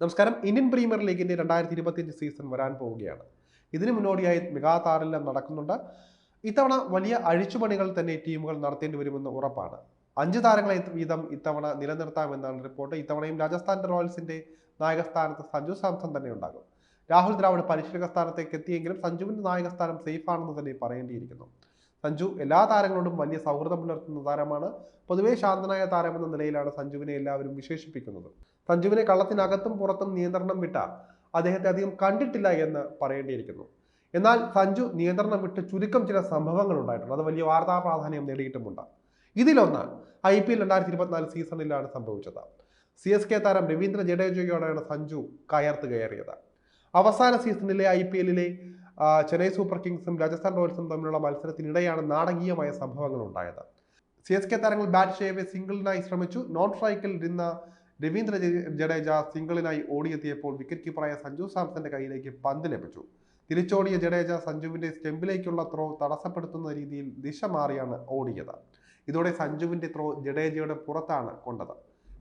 നമസ്കാരം. Indian premier ലീഗിന്റെ രണ്ടായിരത്തി ഇരുപത്തിയഞ്ച് സീസൺ വരാൻ പോവുകയാണ്. ഇതിനു മുന്നോടിയായി മെഗാ താരലെല്ലാം നടക്കുന്നുണ്ട്. ഇത്തവണ വലിയ അഴിച്ചുപണികൾ തന്നെ ടീമുകൾ നടത്തേണ്ടി വരുമെന്ന് ഉറപ്പാണ്. അഞ്ച് താരങ്ങളെ വീതം ഇത്തവണ നിലനിർത്താമെന്നാണ് റിപ്പോർട്ട്. ഇത്തവണയും രാജസ്ഥാൻ റോയൽസിന്റെ നായകസ്ഥാനത്ത് സഞ്ജു സാംസൺ തന്നെ ഉണ്ടാകും. രാഹുൽ ദ്രാവിഡ് പരിശീലക സ്ഥാനത്തേക്ക് എത്തിയെങ്കിലും സഞ്ജുവിന്റെ നായകസ്ഥാനം സേഫ് ആണെന്ന് തന്നെ പറയേണ്ടിയിരിക്കുന്നു. സഞ്ജു എല്ലാ താരങ്ങളോടും വലിയ സൗഹൃദം പുലർത്തുന്ന താരമാണ്. പൊതുവേ ശാന്തനായ താരമെന്ന നിലയിലാണ് സഞ്ജുവിനെ എല്ലാവരും വിശേഷിപ്പിക്കുന്നത്. സഞ്ജുവിനെ കള്ളത്തിനകത്തും പുറത്തും നിയന്ത്രണം വിട്ട അദ്ദേഹത്തെ അധികം കണ്ടിട്ടില്ല എന്ന് പറയേണ്ടിയിരിക്കുന്നു. എന്നാൽ സഞ്ജു നിയന്ത്രണം വിട്ട് ചുരുക്കം ചില സംഭവങ്ങൾ ഉണ്ടായിട്ടുണ്ട്. അത് വലിയ വാർത്താ പ്രാധാന്യം നേടിയിട്ടുമുണ്ട്. ഇതിലൊന്ന് ഐ പി എൽ രണ്ടായിരത്തി ഇരുപത്തിനാല് സീസണിലാണ് സംഭവിച്ചത്. സി എസ് കെ താരം രവീന്ദ്ര ജഡേജയോടാണ് സഞ്ജു കയർത്ത് കയറിയത്. അവസാന സീസണിലെ ഐ പി എല്ലിലെ ചെന്നൈ സൂപ്പർ കിങ്സും രാജസ്ഥാൻ റോയൽസും തമ്മിലുള്ള മത്സരത്തിനിടെയാണ് നാടകീയമായ സംഭവങ്ങൾ ഉണ്ടായത് സി എസ് കെ താരങ്ങൾ ബാറ്റ് ചെയ്യവേ സിംഗിളിനായി ശ്രമിച്ചു. നോൺ സ്ട്രൈക്കിൽ ഇരുന്ന രവീന്ദ്ര ജഡേജ സിംഗിളിനായി ഓടിയെത്തിയപ്പോൾ വിക്കറ്റ് കീപ്പറായ സഞ്ജു സാംസന്റെ കയ്യിലേക്ക് പന്ത് ലഭിച്ചു. തിരിച്ചോടിയ ജഡേജ സഞ്ജുവിന്റെ സ്റ്റെമ്പിലേക്കുള്ള ത്രോ തടസ്സപ്പെടുത്തുന്ന രീതിയിൽ ദിശ മാറിയാണ് ഓടിയത്. ഇതോടെ സഞ്ജുവിന്റെ ത്രോ ജഡേജയുടെ പുറത്താണ് കൊണ്ടത്.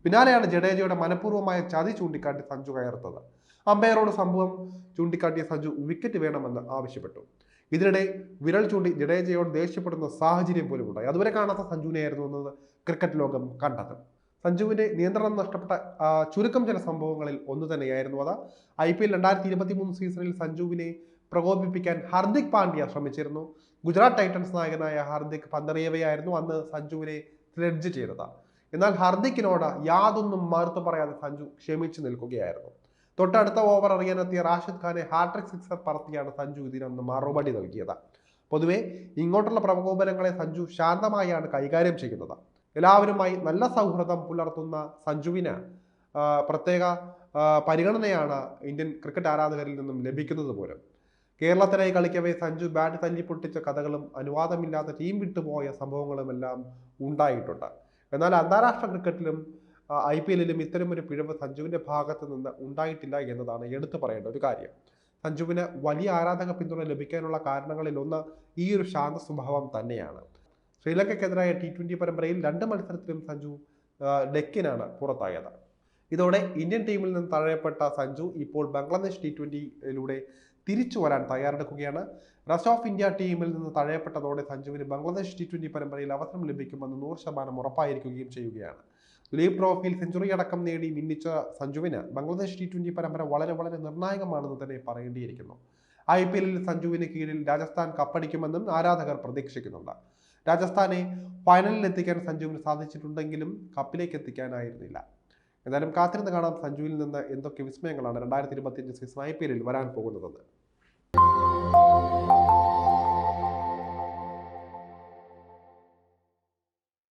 പിന്നാലെയാണ് ജഡേജയുടെ മനഃപൂർവമായ ചതി ചൂണ്ടിക്കാട്ടി സഞ്ജു കയർത്തത് അമ്പയറോട് സംഭവം ചൂണ്ടിക്കാട്ടിയ സഞ്ജു വിക്കറ്റ് വേണമെന്ന് ആവശ്യപ്പെട്ടു. ഇതിനിടെ വിരൽ ചൂണ്ടി ജഡേജയോട് ദേഷ്യപ്പെടുന്ന സാഹചര്യം പോലും ഉണ്ടായി അതുവരെ കാണാത്ത സഞ്ജുവിനെയായിരുന്നു എന്നത് ക്രിക്കറ്റ് ലോകം കണ്ടത്. സഞ്ജുവിന്റെ നിയന്ത്രണം നഷ്ടപ്പെട്ട ചുരുക്കം ചില സംഭവങ്ങളിൽ ഒന്ന് തന്നെയായിരുന്നു അത്. ഐ പി എൽ രണ്ടായിരത്തി ഇരുപത്തി മൂന്ന് സീസണിൽ സഞ്ജുവിനെ പ്രകോപിപ്പിക്കാൻ ഹാർദിക് പാണ്ഡ്യ ശ്രമിച്ചിരുന്നു. ഗുജറാത്ത് ടൈറ്റൻസ് നായകനായ ഹർദിക് പന്തറിയവയായിരുന്നു അന്ന് സഞ്ജുവിനെ സ്ലെഡ്ജ് ചെയ്തത്. എന്നാൽ ഹാർദിക്കിനോട് യാതൊന്നും മറുത്തു പറയാതെ സഞ്ജു ക്ഷമിച്ചു നിൽക്കുകയായിരുന്നു. തൊട്ടടുത്ത ഓവർ അറിയാനെത്തിയ റാഷിദ് ഖാനെ ഹാട്രിക് സിക്സർ പറത്തിയാണ് സഞ്ജു ഇതിനൊന്ന് മറുപടി നൽകിയത്. പൊതുവെ ഇങ്ങോട്ടുള്ള പ്രകോപനങ്ങളെ സഞ്ജു ശാന്തമായാണ് കൈകാര്യം ചെയ്യുന്നത്. എല്ലാവരുമായി നല്ല സൗഹൃദം പുലർത്തുന്ന സഞ്ജുവിന് പ്രത്യേക പരിഗണനയാണ് ഇന്ത്യൻ ക്രിക്കറ്റ് ആരാധകരിൽ നിന്നും ലഭിക്കുന്നത് പോലും. കേരളത്തിനായി കളിക്കവേ സഞ്ജു ബാറ്റ് തല്ലി പൊട്ടിച്ച കഥകളും അനുവാദമില്ലാത്ത ടീം വിട്ടുപോയ സംഭവങ്ങളുമെല്ലാം ഉണ്ടായിട്ടുണ്ട്. എന്നാൽ അന്താരാഷ്ട്ര ക്രിക്കറ്റിലും ഐ പി എല്ലിലും ഇത്തരമൊരു പിഴവ് സഞ്ജുവിന്റെ ഭാഗത്ത് നിന്ന് ഉണ്ടായിട്ടില്ല എന്നതാണ് എടുത്തു പറയേണ്ട ഒരു കാര്യം. സഞ്ജുവിന് വലിയ ആരാധക പിന്തുണ ലഭിക്കാനുള്ള കാരണങ്ങളിൽ ഒന്ന് ഈ ഒരു ശാന്ത സ്വഭാവം തന്നെയാണ്. ശ്രീലങ്കയ്ക്കെതിരായ ടി ട്വന്റി പരമ്പരയിൽ രണ്ട് മത്സരത്തിലും സഞ്ജു ഡെക്കിനാണ് പുറത്തായത്. ഇതോടെ ഇന്ത്യൻ ടീമിൽ നിന്ന് തഴയപ്പെട്ട സഞ്ജു ഇപ്പോൾ ബംഗ്ലാദേശ് ടി ട്വന്റിയിലൂടെ തിരിച്ചു വരാൻ തയ്യാറെടുക്കുകയാണ്. റെസ്റ്റ് ഓഫ് ഇന്ത്യ ടീമിൽ നിന്ന് തഴയപ്പെട്ടതോടെ സഞ്ജുവിന് ബംഗ്ലാദേശ് ടി ട്വന്റി പരമ്പരയിൽ അവസരം ലഭിക്കുമെന്ന് നൂറ് ശതമാനം ഉറപ്പായിരിക്കുകയും ചെയ്യുകയാണ്. ലീഗ് ട്രോഫിയിൽ സെഞ്ചുറി അടക്കം നേടി മിന്നിച്ച സഞ്ജുവിന് ബംഗ്ലാദേശ് ടി ട്വന്റി പരമ്പര വളരെ വളരെ നിർണായകമാണെന്ന് തന്നെ പറയേണ്ടിയിരിക്കുന്നു. ഐ പി എല്ലിൽ സഞ്ജുവിന് കീഴിൽ രാജസ്ഥാൻ കപ്പടിക്കുമെന്നും ആരാധകർ പ്രതീക്ഷിക്കുന്നുണ്ട്. രാജസ്ഥാനെ ഫൈനലിൽ എത്തിക്കാൻ സഞ്ജുവിന് സാധിച്ചിട്ടുണ്ടെങ്കിലും കപ്പിലേക്ക് എത്തിക്കാനായിരുന്നില്ല. എന്തായാലും കാത്തിരുന്ന് കാണാം സഞ്ജുവിൽ നിന്ന് എന്തൊക്കെ വിസ്മയങ്ങളാണ് രണ്ടായിരത്തി ഇരുപത്തിയഞ്ച് സീസൺ ഐ പി എല്ലിൽ വരാൻ പോകുന്നതെന്ന്